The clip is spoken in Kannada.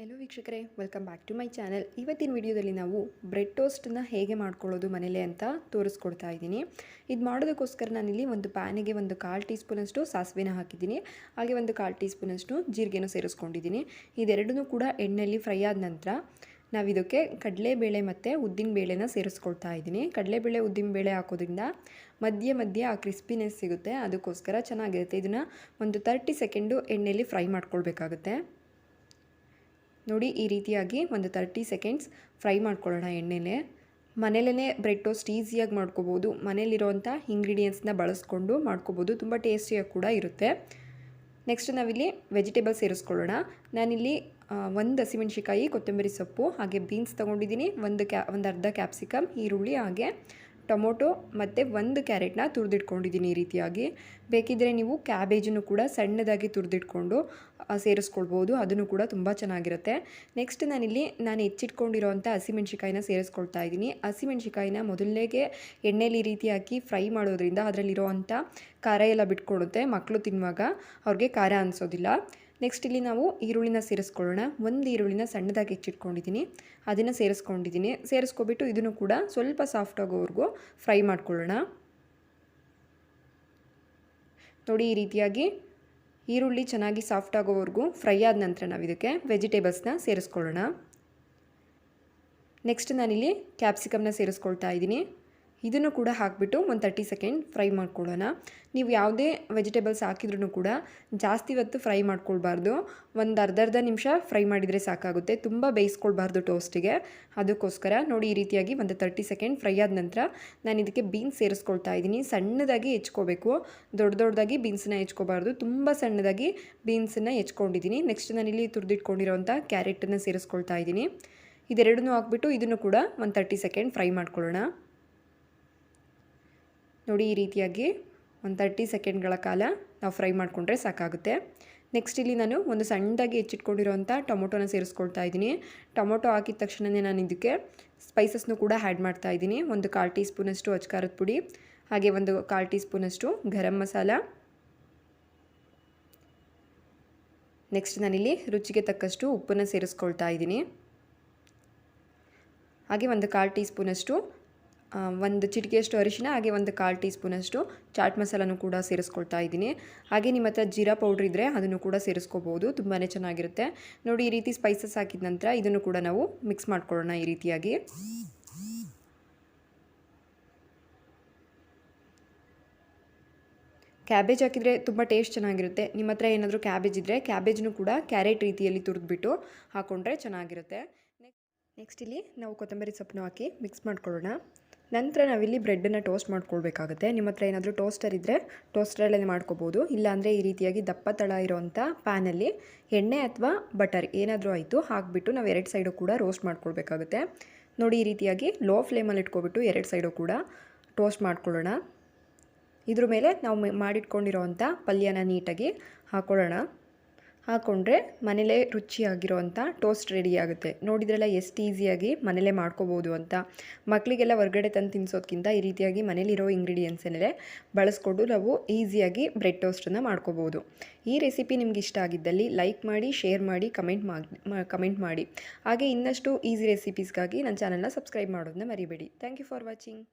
ಹಲೋ ವೀಕ್ಷಕರೇ welcome back to my channel ಇವತ್ತಿನ ವಿಡಿಯೋದಲ್ಲಿ ನಾವು ಬ್ರೆಡ್ ಟೋಸ್ಟನ್ನ ಹೇಗೆ ಮಾಡ್ಕೊಳ್ಳೋದು ಮನೇಲೆ ಅಂತ ತೋರಿಸ್ಕೊಡ್ತಾ ಇದ್ದೀನಿ. ಇದು ಮಾಡೋದಕ್ಕೋಸ್ಕರ ನಾನಿಲ್ಲಿ ಒಂದು ಪ್ಯಾನಿಗೆ ಒಂದು ಕಾಲು ಟೀ ಸ್ಪೂನಷ್ಟು ಸಾಸಿವೆನ ಹಾಕಿದ್ದೀನಿ. ಹಾಗೆ ಒಂದು ಕಾಲು ಟೀ ಸ್ಪೂನಷ್ಟು ಜೀರಿಗೆನೂ ಸೇರಿಸ್ಕೊಂಡಿದ್ದೀನಿ. ಇದೆರಡೂ ಕೂಡ ಎಣ್ಣೆಯಲ್ಲಿ ಫ್ರೈ ಆದ ನಂತರ ನಾವು ಇದಕ್ಕೆ ಕಡಲೆಬೇಳೆ ಮತ್ತು ಉದ್ದಿನ ಬೇಳೆನ ಸೇರಿಸ್ಕೊಳ್ತಾ ಇದ್ದೀನಿ. ಕಡಲೆಬೇಳೆ ಉದ್ದಿನಬೇಳೆ ಹಾಕೋದ್ರಿಂದ ಮಧ್ಯೆ ಮಧ್ಯೆ ಆ ಕ್ರಿಸ್ಪಿನೆಸ್ ಸಿಗುತ್ತೆ. ಅದಕ್ಕೋಸ್ಕರ ಚೆನ್ನಾಗಿರುತ್ತೆ. ಇದನ್ನು ಒಂದು ತರ್ಟಿ ಸೆಕೆಂಡು ಎಣ್ಣೆಯಲ್ಲಿ ಫ್ರೈ ಮಾಡ್ಕೊಳ್ಬೇಕಾಗುತ್ತೆ. ನೋಡಿ ಈ ರೀತಿಯಾಗಿ ಒಂದು ತರ್ಟಿ ಸೆಕೆಂಡ್ಸ್ ಫ್ರೈ ಮಾಡ್ಕೊಳ್ಳೋಣ ಎಣ್ಣೆಲೆ. ಮನೇಲೇ ಬ್ರೆಡ್ ಟೋಸ್ಟ್ ಈಸಿಯಾಗಿ ಮಾಡ್ಕೋಬೋದು. ಮನೇಲಿರೋವಂಥ ಇಂಗ್ರೀಡಿಯೆಂಟ್ಸ್ನ ಬಳಸ್ಕೊಂಡು ಮಾಡ್ಕೋಬೋದು. ತುಂಬ ಟೇಸ್ಟಿಯಾಗಿ ಕೂಡ ಇರುತ್ತೆ. ನೆಕ್ಸ್ಟ್ ನಾವಿಲ್ಲಿ ವೆಜಿಟೇಬಲ್ಸ್ ಸೇರಿಸ್ಕೊಳ್ಳೋಣ. ನಾನಿಲ್ಲಿ ಒಂದು ಹಸಿಮೆಣ್ಸಿಕಾಯಿ ಕೊತ್ತಂಬರಿ ಸೊಪ್ಪು, ಹಾಗೆ ಬೀನ್ಸ್ ತೊಗೊಂಡಿದ್ದೀನಿ. ಒಂದು ಕ್ಯಾ, ಒಂದು ಅರ್ಧ ಕ್ಯಾಪ್ಸಿಕಮ್ ಈರುಳ್ಳಿ, ಹಾಗೆ ಟೊಮೊಟೊ ಮತ್ತು ಒಂದು ಕ್ಯಾರೆಟ್ನ ತುರಿದಿಟ್ಕೊಂಡಿದ್ದೀನಿ ಈ ರೀತಿಯಾಗಿ. ಬೇಕಿದ್ದರೆ ನೀವು ಕ್ಯಾಬೇಜನ್ನು ಕೂಡ ಸಣ್ಣದಾಗಿ ತುರಿದಿಟ್ಕೊಂಡು ಸೇರಿಸ್ಕೊಳ್ಬೋದು. ಅದನ್ನು ಕೂಡ ತುಂಬ ಚೆನ್ನಾಗಿರುತ್ತೆ. ನೆಕ್ಸ್ಟ್ ನಾನಿಲ್ಲಿ, ನಾನು ಹೆಚ್ಚಿಟ್ಕೊಂಡಿರೋವಂಥ ಹಸಿಮೆಣ್ಸಿಕಾಯಿನ ಸೇರಿಸ್ಕೊಳ್ತಾ ಇದ್ದೀನಿ ಹಸಿಮೆಣ್ಸಿಕಾಯಿನ ಮೊದಲನೇಗೆ ಎಣ್ಣೆಲಿ ಈ ರೀತಿ ಹಾಕಿ ಫ್ರೈ ಮಾಡೋದ್ರಿಂದ ಅದರಲ್ಲಿರೋವಂಥ ಖಾರ ಎಲ್ಲ ಬಿಟ್ಕೊಡುತ್ತೆ ಮಕ್ಕಳು ತಿನ್ನುವಾಗ. ಅವ್ರಿಗೆ ಖಾರ ಅನಿಸೋದಿಲ್ಲ. ನೆಕ್ಸ್ಟ್ ಇಲ್ಲಿ ನಾವು ಈರುಳ್ಳಿನ ಸೇರಿಸ್ಕೊಳ್ಳೋಣ. ಒಂದು ಈರುಳ್ಳಿನ ಸಣ್ಣದಾಗಿ ಹೆಚ್ಚಿಟ್ಕೊಂಡಿದ್ದೀನಿ. ಅದನ್ನು ಸೇರಿಸ್ಕೊಂಡಿದ್ದೀನಿ. ಸೇರಿಸ್ಕೊಬಿಟ್ಟು ಇದನ್ನು ಕೂಡ ಸ್ವಲ್ಪ ಸಾಫ್ಟ್ ಆಗೋವರೆಗೂ ಫ್ರೈ ಮಾಡ್ಕೊಳ್ಳೋಣ. ನೋಡಿ, ಈ ರೀತಿಯಾಗಿ ಈರುಳ್ಳಿ ಚೆನ್ನಾಗಿ ಸಾಫ್ಟ್ ಆಗೋವರೆಗೂ ಫ್ರೈ ಆದ ನಂತರ ನಾವು ಇದಕ್ಕೆ ವೆಜಿಟೇಬಲ್ಸ್ನ ಸೇರಿಸ್ಕೊಳ್ಳೋಣ. ನೆಕ್ಸ್ಟ್ ನಾನಿಲ್ಲಿ ಕ್ಯಾಪ್ಸಿಕಮ್ನ ಸೇರಿಸ್ಕೊಳ್ತಾ ಇದ್ದೀನಿ. ಇದನ್ನು ಕೂಡ ಹಾಕಿಬಿಟ್ಟು ಒಂದು ತರ್ಟಿ ಸೆಕೆಂಡ್ ಫ್ರೈ ಮಾಡ್ಕೊಳ್ಳೋಣ. ನೀವು ಯಾವುದೇ ವೆಜಿಟೇಬಲ್ಸ್ ಹಾಕಿದ್ರೂ ಕೂಡ ಜಾಸ್ತಿ ಹೊತ್ತು ಫ್ರೈ ಮಾಡ್ಕೊಳ್ಬಾರ್ದು. ಒಂದು ಅರ್ಧ ಅರ್ಧ ನಿಮಿಷ ಫ್ರೈ ಮಾಡಿದರೆ ಸಾಕಾಗುತ್ತೆ. ತುಂಬ ಬೇಯಿಸ್ಕೊಳ್ಬಾರ್ದು ಟೋಸ್ಟಿಗೆ ಅದಕ್ಕೋಸ್ಕರ ನೋಡಿ ಈ ರೀತಿಯಾಗಿ ಒಂದು ತರ್ಟಿ ಸೆಕೆಂಡ್ ಫ್ರೈ ಆದ ನಂತರ ನಾನು ಇದಕ್ಕೆ ಬೀನ್ಸ್ ಸೇರಿಸ್ಕೊಳ್ತಾ ಇದ್ದೀನಿ. ಸಣ್ಣದಾಗಿ ಹೆಚ್ಕೋಬೇಕು. ದೊಡ್ಡ ದೊಡ್ಡದಾಗಿ ಬೀನ್ಸನ್ನ ಹೆಚ್ಕೋಬಾರ್ದು ತುಂಬ ಸಣ್ಣದಾಗಿ ಬೀನ್ಸನ್ನು ಹೆಚ್ಕೊಂಡಿದ್ದೀನಿ. ನೆಕ್ಸ್ಟ್ ನಾನು ಇಲ್ಲಿ ತುರಿದಿಟ್ಕೊಂಡಿರೋಂಥ ಕ್ಯಾರೆಟನ್ನು ಸೇರಿಸ್ಕೊಳ್ತಾ ಇದ್ದೀನಿ. ಇದೆರಡನ್ನೂ ಹಾಕ್ಬಿಟ್ಟು ಇದನ್ನು ಕೂಡ ಒಂದು ತರ್ಟಿ ಸೆಕೆಂಡ್ ಫ್ರೈ ಮಾಡ್ಕೊಳ್ಳೋಣ. ನೋಡಿ ಈ ರೀತಿಯಾಗಿ ಒಂದು ತರ್ಟಿ ಸೆಕೆಂಡ್ಗಳ ಕಾಲ ನಾವು ಫ್ರೈ ಮಾಡಿಕೊಂಡ್ರೆ ಸಾಕಾಗುತ್ತೆ. ನೆಕ್ಸ್ಟ್ ಇಲ್ಲಿ ನಾನು ಒಂದು ಸಣ್ಣದಾಗಿ ಹೆಚ್ಚಿಟ್ಕೊಂಡಿರೋಂಥ ಟೊಮೊಟೊನ ಸೇರಿಸ್ಕೊಳ್ತಾ ಇದ್ದೀನಿ. ಟೊಮೊಟೊ ಹಾಕಿದ ತಕ್ಷಣವೇ ನಾನು ಇದಕ್ಕೆ ಸ್ಪೈಸಸ್ನು ಕೂಡ ಆ್ಯಡ್ ಮಾಡ್ತಾ ಇದ್ದೀನಿ. ಒಂದು ಕಾಲು ಟೀ ಸ್ಪೂನಷ್ಟು ಅಚ್ಕಾರದ ಪುಡಿ, ಹಾಗೆ ಒಂದು ಕಾಲು ಟೀ ಸ್ಪೂನಷ್ಟು ಗರಂ ಮಸಾಲ. ನೆಕ್ಸ್ಟ್ ನಾನಿಲ್ಲಿ ರುಚಿಗೆ ತಕ್ಕಷ್ಟು ಉಪ್ಪನ್ನು ಸೇರಿಸ್ಕೊಳ್ತಾ ಇದ್ದೀನಿ. ಹಾಗೆ ಒಂದು ಕಾಲು ಟೀ ಸ್ಪೂನಷ್ಟು ಒಂದು ಚಿಟಿಕೆಯಷ್ಟು ಅರಿಶಿನ, ಹಾಗೆ ಒಂದು ಕಾಲು ಟೀ ಸ್ಪೂನಷ್ಟು ಚಾಟ್ ಮಸಾಲನೂ ಕೂಡ ಸೇರಿಸ್ಕೊಳ್ತಾ ಇದ್ದೀನಿ. ಹಾಗೆ ನಿಮ್ಮ ಹತ್ರ ಜೀರಾ ಪೌಡ್ರ್ ಇದ್ದರೆ ಅದನ್ನು ಕೂಡ ಸೇರಿಸ್ಕೋಬೋದು ತುಂಬಾ ಚೆನ್ನಾಗಿರುತ್ತೆ. ನೋಡಿ, ಈ ರೀತಿ ಸ್ಪೈಸಸ್ ಹಾಕಿದ ನಂತರ ಇದನ್ನು ಕೂಡ ನಾವು ಮಿಕ್ಸ್ ಮಾಡ್ಕೊಳ್ಳೋಣ ಈ ರೀತಿಯಾಗಿ. ಕ್ಯಾಬೇಜ್ ಹಾಕಿದರೆ ತುಂಬ ಟೇಸ್ಟ್ ಚೆನ್ನಾಗಿರುತ್ತೆ. ನಿಮ್ಮ ಹತ್ರ ಏನಾದರೂ ಕ್ಯಾಬೇಜ್ ಇದ್ದರೆ ಕ್ಯಾಬೇಜ್ನು ಕೂಡ ಕ್ಯಾರೆಟ್ ರೀತಿಯಲ್ಲಿ ತುರಿದ್ಬಿಟ್ಟು ಹಾಕ್ಕೊಂಡ್ರೆ ಚೆನ್ನಾಗಿರುತ್ತೆ. ನೆಕ್ಸ್ಟ್ ಇಲ್ಲಿ ನಾವು ಕೊತ್ತಂಬರಿ ಸೊಪ್ಪನ್ನು ಹಾಕಿ ಮಿಕ್ಸ್ ಮಾಡ್ಕೊಳ್ಳೋಣ. ನಂತರ ನಾವಿಲ್ಲಿ ಬ್ರೆಡ್ಡನ್ನು ಟೋಸ್ಟ್ ಮಾಡ್ಕೊಳ್ಬೇಕಾಗುತ್ತೆ. ನಿಮ್ಮ ಹತ್ರ ಏನಾದರೂ ಟೋಸ್ಟರ್ ಇದ್ದರೆ ಟೋಸ್ಟರಲ್ಲೇ ಮಾಡ್ಕೋಬೋದು. ಇಲ್ಲಾಂದರೆ ಈ ರೀತಿಯಾಗಿ ದಪ್ಪ ತಳ ಇರೋವಂಥ ಪ್ಯಾನಲ್ಲಿ ಎಣ್ಣೆ ಅಥವಾ ಬಟರ್ ಏನಾದರೂ ಆಯಿತು ಹಾಕಿಬಿಟ್ಟು ನಾವು ಎರಡು ಸೈಡು ಕೂಡ ರೋಸ್ಟ್ ಮಾಡ್ಕೊಳ್ಬೇಕಾಗುತ್ತೆ. ನೋಡಿ ಈ ರೀತಿಯಾಗಿ ಲೋ ಫ್ಲೇಮಲ್ಲಿ ಇಟ್ಕೊಬಿಟ್ಟು ಎರಡು ಸೈಡು ಕೂಡ ಟೋಸ್ಟ್ ಮಾಡ್ಕೊಳ್ಳೋಣ. ಇದ್ರ ಮೇಲೆ ನಾವು ಮಾಡಿಟ್ಕೊಂಡಿರೋವಂಥ ಪಲ್ಯನ ನೀಟಾಗಿ ಹಾಕ್ಕೊಳ್ಳೋಣ ಹಾಕ್ಕೊಂಡ್ರೆ ಮನೇಲೇ ರುಚಿಯಾಗಿರೋವಂಥ ಟೋಸ್ಟ್ ರೆಡಿ ಆಗುತ್ತೆ. ನೋಡಿದ್ರೆಲ್ಲ ಎಷ್ಟು ಈಸಿಯಾಗಿ ಮನೇಲೇ ಮಾಡ್ಕೋಬೋದು ಅಂತ. ಮಕ್ಕಳಿಗೆಲ್ಲ ಹೊರಗಡೆ ತಂದು ತಿನ್ನಿಸೋದ್ಕಿಂತ ಈ ರೀತಿಯಾಗಿ ಮನೇಲಿರೋ ಇಂಗ್ರೀಡಿಯೆಂಟ್ಸನ್ನೇ ಬಳಸ್ಕೊಂಡು ನಾವು ಈಸಿಯಾಗಿ ಬ್ರೆಡ್ ಟೋಸ್ಟನ್ನು ಮಾಡ್ಕೋಬೋದು. ಈ ರೆಸಿಪಿ ನಿಮ್ಗೆ ಇಷ್ಟ ಆಗಿದ್ದಲ್ಲಿ ಲೈಕ್ ಮಾಡಿ, ಶೇರ್ ಮಾಡಿ, ಕಮೆಂಟ್ ಮಾಡಿ ಕಮೆಂಟ್ ಮಾಡಿ. ಹಾಗೆ ಇನ್ನಷ್ಟು ಈಸಿ ರೆಸಿಪೀಸ್ಗಾಗಿ ನನ್ನ ಚಾನಲ್ನ ಸಬ್ಸ್ಕ್ರೈಬ್ ಮಾಡೋದನ್ನ ಮರಿಬೇಡಿ. Thank you for watching.